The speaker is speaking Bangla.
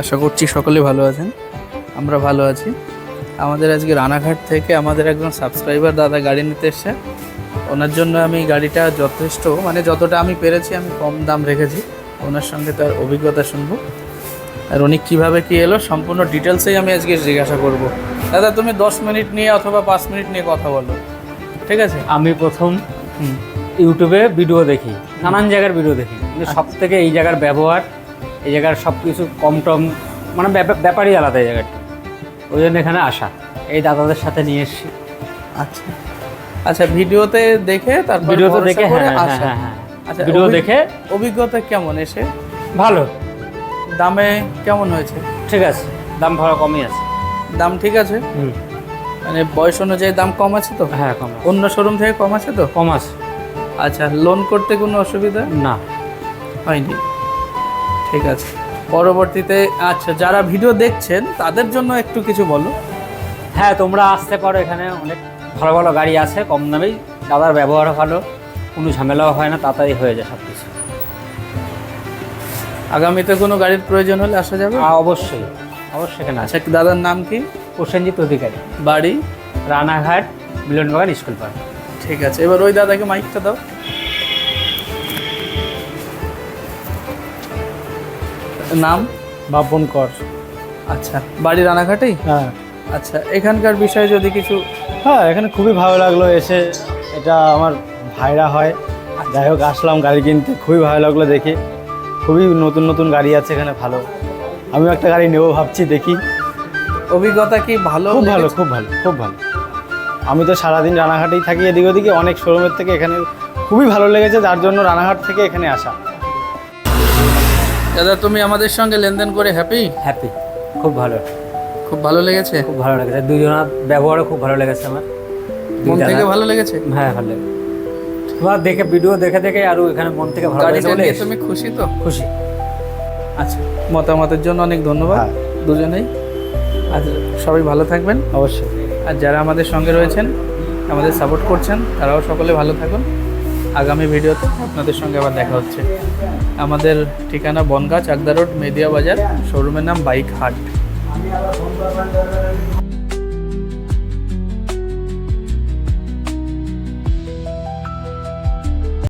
আশা করছি সকলে ভালো আছেন। আমরা ভালো আছি। আমাদের আজকে রানাঘাট থেকে আমাদের একজন সাবস্ক্রাইবার দাদা গাড়ি নিতে এসছে। ওনার জন্য আমি গাড়িটা যথেষ্ট মানে যতটা আমি পেরেছি আমি কম দাম রেখেছি। ওনার সঙ্গে তার অভিজ্ঞতা শুনব। আর উনি কীভাবে কী এলো সম্পূর্ণ ডিটেলসেই আমি আজকে জিজ্ঞাসা করব। দাদা তুমি দশ মিনিট নিয়ে অথবা পাঁচ মিনিট নিয়ে কথা বলো। ঠিক আছে? আমি প্রথম ইউটিউবে ভিডিও দেখি নানান জায়গার ভিডিও দেখি। কিন্তু সব থেকে এই জায়গার ব্যবহার এই জায়গার সব কিছু কম টম মানে ব্যাপা- ব্যাপারই আলাদা এই জায়গাটা। ওই জন্য এখানে আসা। এই দাদাদের সাথে নিয়ে এসেছি। আচ্ছা। আচ্ছা ভিডিওতে দেখে তার ভিডিওতে দেখে হ্যাঁ হ্যাঁ হ্যাঁ হ্যাঁ। আচ্ছা ভিডিও দেখে অভিজ্ঞতা কেমন এসে? ভালো। দামে কেমন হয়েছে? ঠিক আছে। দাম ভালো কমই আছে। দাম ঠিক আছে? মানে বয়স অনুযায়ী দাম কম আছে তো? হ্যাঁ কম অন্য শোরুম থেকে কম আছে তো? কম আছে। আচ্ছা লোন করতে কোনো অসুবিধা? না। হয়নি। ঠিক আছে। পরবর্তীতে আচ্ছা যারা ভিডিও দেখছেন তাদের জন্য একটু কিছু বলো। হ্যাঁ তোমরা আসতে পারো এখানে। অনেক ভালো ভালো গাড়ি আছে কম দামেই। দাদার ব্যবহারও ভালো। কোনো ঝামেলাও হয় না তাড়াতাড়ি হয়ে যায় সব কিছু আগামীতে কোনো গাড়ির প্রয়োজন হলে আসা যাবে? অবশ্যই। অবশ্যই এখানে আছে আচ্ছা দাদার নাম কি? প্রসেনজিৎ অধিকারী। বাড়ি? Ranaghat Milanbagan school park. ঠিক আছে এবার ওই দাদাকে মাইকটা দাও। নাম বাপন কর আচ্ছা বাড়ি রানাঘাটেই? হ্যাঁ। আচ্ছা এখানকার বিষয়ে যদি কিছু হ্যাঁ এখানে খুবই ভালো লাগল এসে। এটা আমার ভাইরা হয়। যাই হোক আসলাম গাড়ি কিনতে। খুবই ভালো লাগল দেখে। খুবই নতুন নতুন গাড়ি আছে এখানে ভালো। আমিও একটা গাড়ি নেব ভাবছি দেখি। অভিজ্ঞতা কি ভালো খুব ভালো খুব ভালো খুব ভালো। আমি তো সারাদিন রানাঘাটেই থাকি এদিক ওদিকে অনেক শোরুমের থেকে এখানে খুবই ভালো লেগেছে যার জন্য রানাঘাট থেকে এখানে আসা। দাদা তুমি আমাদের সঙ্গে লেনদেন করে হ্যাপি হ্যাপি খুব ভালো। খুব ভালো লেগেছে? খুব ভালো লেগেছে। দুজনের ব্যবহারও খুব ভালো লেগেছে আমার। মন থেকে ভালো লেগেছে? হ্যাঁ ভালো লেগেছে। তোমার দেখে ভিডিও দেখে দেখে আরও এখানে মন থেকে ভালো লেগেছে। তুমি খুশি তো? খুশি। আচ্ছা। মতামতের জন্য অনেক ধন্যবাদ। হ্যাঁ। দুজনেই। আর সবাই ভালো থাকবেন। অবশ্যই। আর যারা আমাদের সঙ্গে রয়েছেন আমাদের সাপোর্ট করছেন তারাও সকলে ভালো থাকুন। আগামী ভিডিওতে আপনাদের সঙ্গে আবার দেখা হচ্ছে। আমাদের ঠিকানা বনগাঁ, চাকদা রোড মেদিয়া বাজার শোরুমের নাম বাইক হাট